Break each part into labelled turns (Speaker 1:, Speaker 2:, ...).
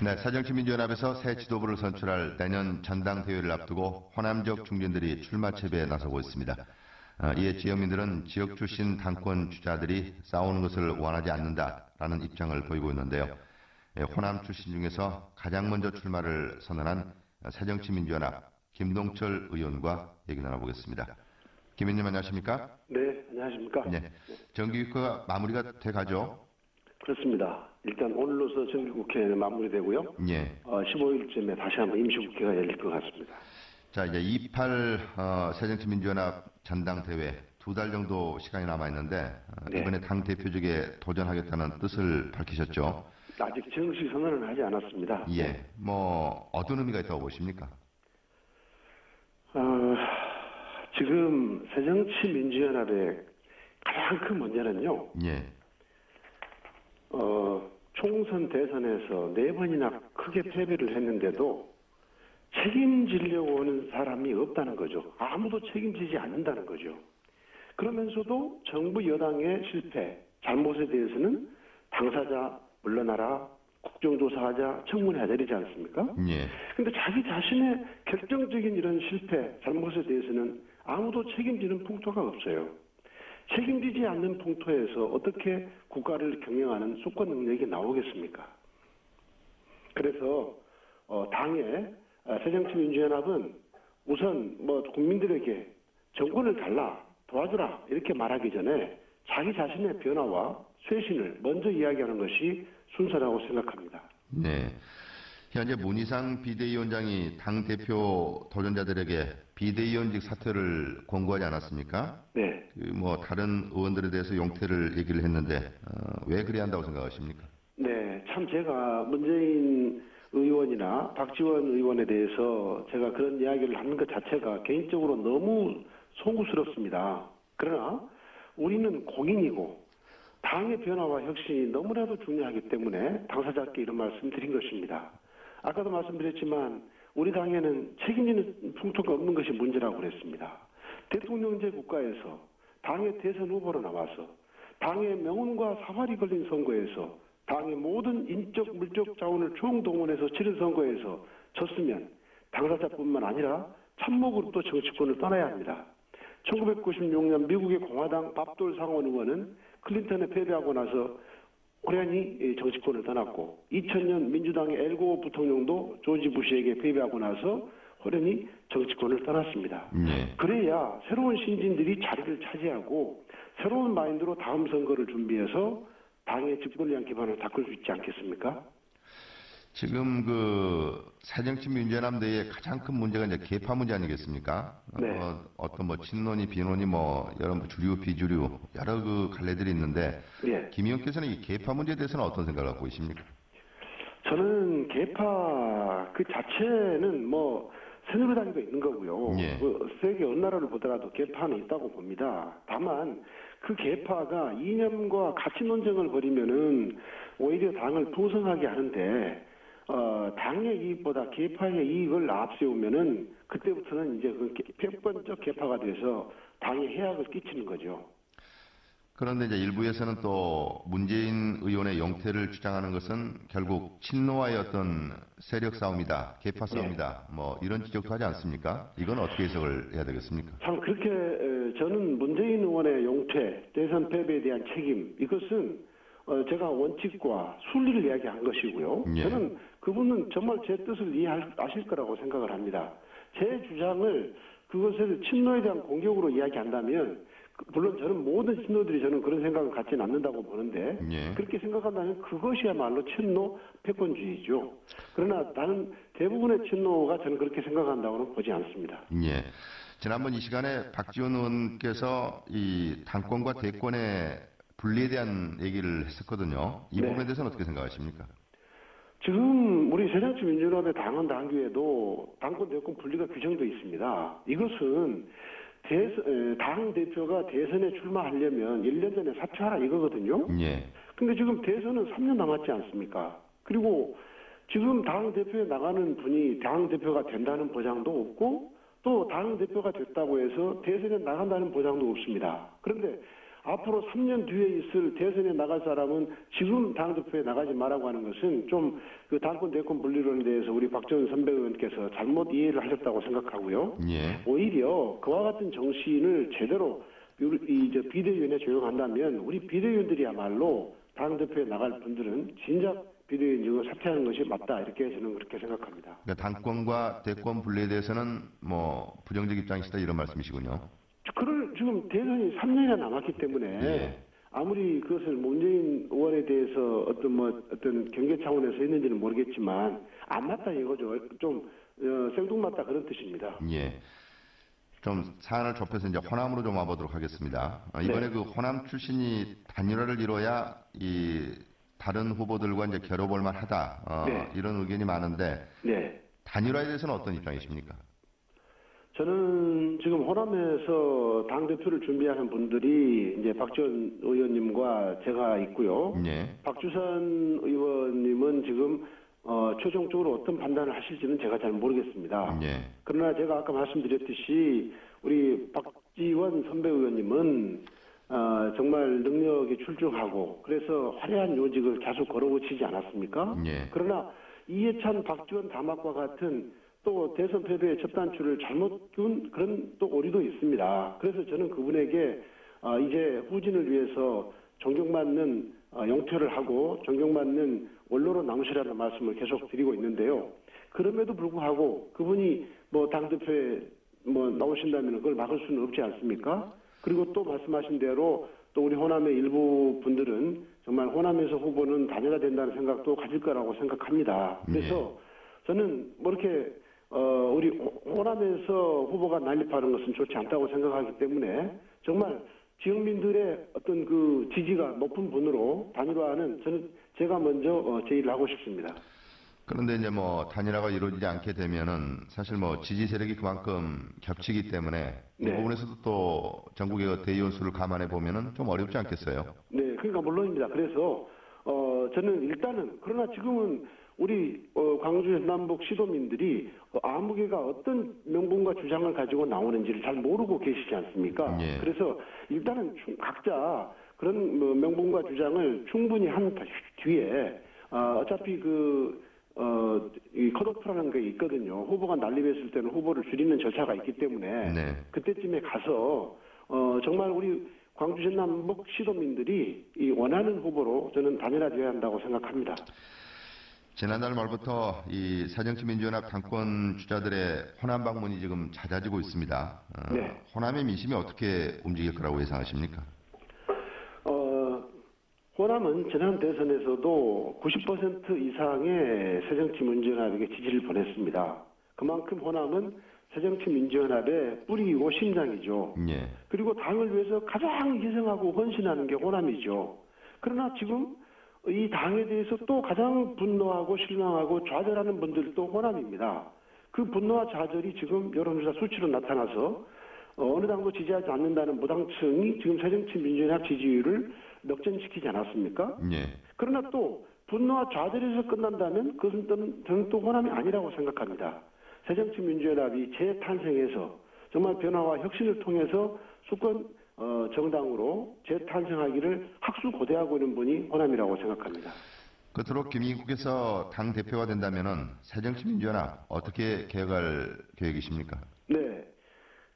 Speaker 1: 네, 사정치민주연합에서 새 지도부를 선출할 내년 전당대회를 앞두고 호남적 중진들이 출마체배에 나서고 있습니다. 어, 이에 지역민들은 지역 출신 당권 주자들이 싸우는 것을 원하지 않는다라는 입장을 보이고 있는데요. 예, 호남 출신 중에서 가장 먼저 출마를 선언한 새정치민주연합 김동철 의원과 얘기 나눠보겠습니다. 김 의원님 안녕하십니까?
Speaker 2: 네, 안녕하십니까?
Speaker 1: 네. 정기국회가 마무리가 돼가죠?
Speaker 2: 그렇습니다. 일단 오늘로서 정기국회는 마무리되고요.
Speaker 1: 예.
Speaker 2: 어, 15일쯤에 다시 한번 임시국회가 열릴 것 같습니다.
Speaker 1: 자, 이제 28 어, 새정치민주연합 전당대회 두 달 정도 시간이 남아 있는데 어,
Speaker 2: 네.
Speaker 1: 이번에 당 대표직에 도전하겠다는 뜻을 밝히셨죠.
Speaker 2: 아직 정식 선언은 하지 않았습니다.
Speaker 1: 예. 뭐 어떤 의미가 있다고 보십니까?
Speaker 2: 어, 지금 새정치민주연합의 가장 큰 문제는요.
Speaker 1: 예.
Speaker 2: 어, 총선 대선에서 네 번이나 크게 패배를 했는데도 책임지려고 하는 사람이 없다는 거죠. 아무도 책임지지 않는다는 거죠. 그러면서도 정부 여당의 실패, 잘못에 대해서는 당사자 물러나라, 국정조사하자, 청문해야 되지 않습니까?
Speaker 1: 예.
Speaker 2: 근데 자기 자신의 결정적인 이런 실패, 잘못에 대해서는 아무도 책임지는 풍토가 없어요. 책임지지 않는 풍토에서 어떻게 국가를 경영하는 수권 능력이 나오겠습니까? 그래서 어, 당의 어, 새정치민주연합은 우선 뭐 국민들에게 정권을 달라 도와주라 이렇게 말하기 전에 자기 자신의 변화와 쇄신을 먼저 이야기하는 것이 순서라고 생각합니다.
Speaker 1: 네. 현재 문희상 비대위원장이 당 대표 도전자들에게 비대위원직 사퇴를 권고하지 않았습니까?
Speaker 2: 네.
Speaker 1: 그 뭐 다른 의원들에 대해서 용퇴를 얘기를 했는데 어, 왜 그래야 한다고 생각하십니까?
Speaker 2: 네, 참 제가 문재인 의원이나 박지원 의원에 대해서 제가 그런 이야기를 하는 것 자체가 개인적으로 너무 송구스럽습니다. 그러나 우리는 공인이고 당의 변화와 혁신이 너무나도 중요하기 때문에 당사자께 이런 말씀 드린 것입니다. 아까도 말씀드렸지만 우리 당에는 책임지는 풍토가 없는 것이 문제라고 그랬습니다. 대통령제 국가에서 당의 대선 후보로 나와서 당의 명운과 사활이 걸린 선거에서 당의 모든 인적 물적 자원을 총동원해서 치른 선거에서 졌으면 당사자뿐만 아니라 참모그룹 도 정치권을 떠나야 합니다. 1996년 미국의 공화당 밥돌 상원 의원은 클린턴에 패배하고 나서 호련히 정치권을 떠났고 2000년 민주당의 엘고 부통령도 조지 부시에게 패배하고 나서 호련히 정치권을 떠났습니다.
Speaker 1: 예.
Speaker 2: 그래야 새로운 신진들이 자리를 차지하고 새로운 마인드로 다음 선거를 준비해서 당의 집권량 기반을 닦을 수 있지 않겠습니까?
Speaker 1: 지금 그 새정치 민주연합 내의 가장 큰 문제가 이제 개파 문제 아니겠습니까?
Speaker 2: 네.
Speaker 1: 어, 어떤 뭐 친론이 비론이 뭐 여러 뭐 주류 비주류 여러 그 갈래들이 있는데
Speaker 2: 예.
Speaker 1: 김 의원께서는 이 개파 문제에 대해서는 어떤 생각을 갖고 계십니까?
Speaker 2: 저는 개파 그 자체는 뭐 새누리당도 있는 거고요.
Speaker 1: 예.
Speaker 2: 그 세계 어느 나라를 보더라도 개파는 있다고 봅니다. 다만 그 개파가 이념과 가치 논쟁을 벌이면은 오히려 당을 풍성하게 하는데 어, 당의 이익보다 개파의 이익을 앞세우면은 그때부터는 이제 그 개- 백번적 개파가 돼서 당에 해악을 끼치는 거죠.
Speaker 1: 그런데 이제 일부에서는 또 문재인 의원의 용퇴를 주장하는 것은 결국 친노와의 어떤 세력 싸움이다, 개파 싸움이다, 뭐 이런 지적도 하지 않습니까? 이건 어떻게 해석을 해야 되겠습니까?
Speaker 2: 참 그렇게 에, 저는 문재인 의원의 용퇴, 대선 패배에 대한 책임 이것은 어, 제가 원칙과 순리를 이야기한 것이고요.
Speaker 1: 예.
Speaker 2: 저는 그분은 정말 제 뜻을 이해하실 거라고 생각을 합니다. 제 주장을 그것을 친노에 대한 공격으로 이야기한다면 그- 물론 저는 모든 친노들이 저는 그런 생각을 갖지는 않는다고 보는데
Speaker 1: 예.
Speaker 2: 그렇게 생각한다면 그것이야말로 친노 패권주의죠. 그러나 나는 대부분의 친노가 저는 그렇게 생각한다고는 보지 않습니다.
Speaker 1: 예. 지난번 이 시간에 박지원 의원께서 이 당권과 대권의 분리에 대한 얘기를 했었거든요. 이
Speaker 2: 네.
Speaker 1: 부분에 대해서는 어떻게 생각하십니까?
Speaker 2: 지금 우리 새정치민주연합의 당헌 당규에도 당권 대권 분리가 규정되어 있습니다. 이것은 대선, 에, 당 대표가 대선에 출마하려면 1년 전에 사퇴하라 이거거든요.
Speaker 1: 예.
Speaker 2: 근데 지금 대선은 3년 남았지 않습니까? 그리고 지금 당 대표에 나가는 분이 당 대표가 된다는 보장도 없고 또 당 대표가 됐다고 해서 대선에 나간다는 보장도 없습니다. 그런데 앞으로 3년 뒤에 있을 대선에 나갈 사람은 지금 당대표에 나가지 말라고 하는 것은 좀 그 당권 대권 분리론에 대해서 우리 박지원 선배 의원께서 잘못 이해를 하셨다고 생각하고요.
Speaker 1: 예.
Speaker 2: 오히려 그와 같은 정신을 제대로 이저 비대위원회 조용한다면 우리 비대위원들이야말로 당 대표에 나갈 분들은 진작 비대위원직을 사퇴하는 것이 맞다 이렇게 저는 그렇게 생각합니다.
Speaker 1: 그러니까 당권과 대권 분리에 대해서는 뭐 부정적 입장이시다 이런 말씀이시군요.
Speaker 2: 그럴 지금 대선이 3년이나 남았기 때문에
Speaker 1: 예.
Speaker 2: 아무리 그것을 문재인 의원에 대해서 어떤 뭐 어떤 경계 차원에서 했는지는 모르겠지만 안 맞다 이거죠. 좀 어, 생뚱맞다 그런 뜻입니다.
Speaker 1: 예. 좀 사안을 좁혀서 이제 호남으로 좀 와보도록 하겠습니다. 어, 이번에
Speaker 2: 네.
Speaker 1: 그 호남 출신이 단일화를 이뤄야 이 다른 후보들과 이제 겨뤄볼 만하다 어,
Speaker 2: 네.
Speaker 1: 이런 의견이 많은데
Speaker 2: 네.
Speaker 1: 단일화에 대해서는 어떤 입장이십니까?
Speaker 2: 저는 지금 호남에서 당 대표를 준비하는 분들이 이제 박지원 의원님과 제가 있고요.
Speaker 1: 예.
Speaker 2: 박주선 의원님은 지금 어, 최종적으로 어떤 판단을 하실지는 제가 잘 모르겠습니다.
Speaker 1: 예.
Speaker 2: 그러나 제가 아까 말씀드렸듯이 우리 박지원 선배 의원님은 어, 정말 능력이 출중하고 그래서 화려한 요직을 계속 걸어오시지 않았습니까?
Speaker 1: 예.
Speaker 2: 그러나 이해찬, 박지원 담합과 같은 또 대선 패배의 첫 단추를 잘못 둔 그런 또 오류도 있습니다. 그래서 저는 그분에게 어, 이제 후진을 위해서 존경받는 어, 영표를 하고 존경받는 원로로 남으시라는 말씀을 계속 드리고 있는데요. 그럼에도 불구하고 그분이 뭐 당대표에 뭐 나오신다면 그걸 막을 수는 없지 않습니까? 그리고 또 말씀하신 대로 또 우리 호남의 일부 분들은 정말 호남에서 후보는 단일화 된다는 생각도 가질 거라고 생각합니다. 그래서 저는 뭐 이렇게 어 우리 호- 호남에서 후보가 난립하는 것은 좋지 않다고 생각하기 때문에 정말 지역민들의 어떤 그 지지가 높은 분으로 단일화하는 저는 제가 먼저 어, 제의를 하고 싶습니다.
Speaker 1: 그런데 이제 뭐 단일화가 이루어지지 않게 되면은 사실 뭐 지지 세력이 그만큼 겹치기 때문에 이
Speaker 2: 네.
Speaker 1: 부분에서도 또 전국의 그 대의원 수를 감안해 보면은 좀 어렵지 않겠어요?
Speaker 2: 네, 그러니까 물론입니다. 그래서 어 저는 일단은 그러나 지금은 우리 어, 광주 전남북 시도민들이 어, 아무개가 어떤 명분과 주장을 가지고 나오는지를 잘 모르고 계시지 않습니까?
Speaker 1: 예.
Speaker 2: 그래서 일단은 충- 각자 그런 뭐 명분과 주장을 충분히 한 뒤에 어, 어차피 그 어, 이 컷오프라는 게 있거든요. 후보가 난립했을 때는 후보를 줄이는 절차가 있기 때문에
Speaker 1: 네.
Speaker 2: 그때쯤에 가서 어, 정말 우리 광주 전남북 시도민들이 이 원하는 후보로 저는 단일화되어야 한다고 생각합니다.
Speaker 1: 지난달 말부터 이 새정치민주연합 당권 주자들의 호남 방문이 지금 잦아지고 있습니다. 어,
Speaker 2: 네.
Speaker 1: 호남의 민심이 어떻게 움직일 거라고 예상하십니까?
Speaker 2: 어, 호남은 지난 대선에서도 90% 이상의 새정치민주연합에게 지지를 보냈습니다. 그만큼 호남은 새정치민주연합의 뿌리이고 심장이죠.
Speaker 1: 예.
Speaker 2: 그리고 당을 위해서 가장 희생하고 헌신하는 게 호남이죠. 그러나 지금 이 당에 대해서 또 가장 분노하고 실망하고 좌절하는 분들도 호남입니다. 그 분노와 좌절이 지금 여론조사 수치로 나타나서 어, 어느 당도 지지하지 않는다는 무당층이 지금 새정치민주연합 지지율을 역전시키지 않았습니까?
Speaker 1: 예.
Speaker 2: 그러나 또 분노와 좌절에서 끝난다면 그것은 저는, 저는 또 호남이 아니라고 생각합니다. 새정치민주연합이 재탄생해서 정말 변화와 혁신을 통해서 수권 어, 정당으로 재탄생하기를 학수고대하고 있는 분이 호남이라고 생각합니다.
Speaker 1: 끝으로 김희국께서 당 대표가 된다면은 새정치민주연합 어떻게 개혁할 계획이십니까?
Speaker 2: 네.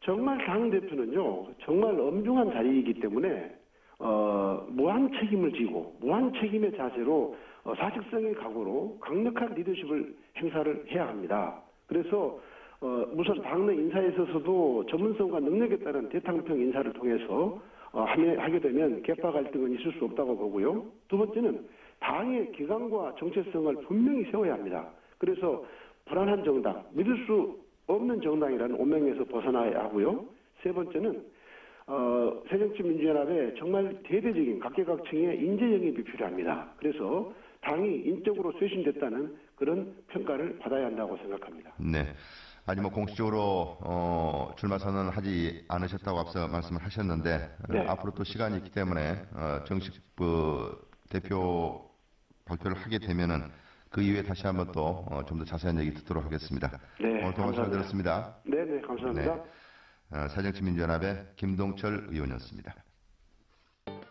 Speaker 2: 정말 당 대표는요, 정말 엄중한 자리이기 때문에, 어, 무한 책임을 지고, 무한 책임의 자세로, 어, 사직성의 각오로 강력한 리더십을 행사를 해야 합니다. 그래서, 어, 우선 당내 인사에 있어서도 전문성과 능력에 따른 대탕평 인사를 통해서, 어, 하게, 되면 개파 갈등은 있을 수 없다고 보고요. 두 번째는 당의 기강과 정체성을 분명히 세워야 합니다. 그래서 불안한 정당, 믿을 수 없는 정당이라는 오명에서 벗어나야 하고요. 세 번째는 어, 새정치민주연합의 정말 대대적인 각계각층의 인재 영입이 필요합니다. 그래서 당이 인적으로 쇄신됐다는 그런 평가를 받아야 한다고 생각합니다.
Speaker 1: 네. 아직 뭐 공식적으로 어, 출마 선언 하지 않으셨다고 앞서 말씀을 하셨는데 어,
Speaker 2: 네.
Speaker 1: 앞으로 또 시간이 있기 때문에 어, 정식 그 대표 발표를 하게 되면은 그 이후에 다시 한번 또 좀 더 자세한 얘기 듣도록 하겠습니다.
Speaker 2: 네,
Speaker 1: 오늘 통화 잘. 들었습니다.
Speaker 2: 네, 네, 감사합니다.
Speaker 1: 네. 어, 새정치민주연합의 김동철 의원이었습니다.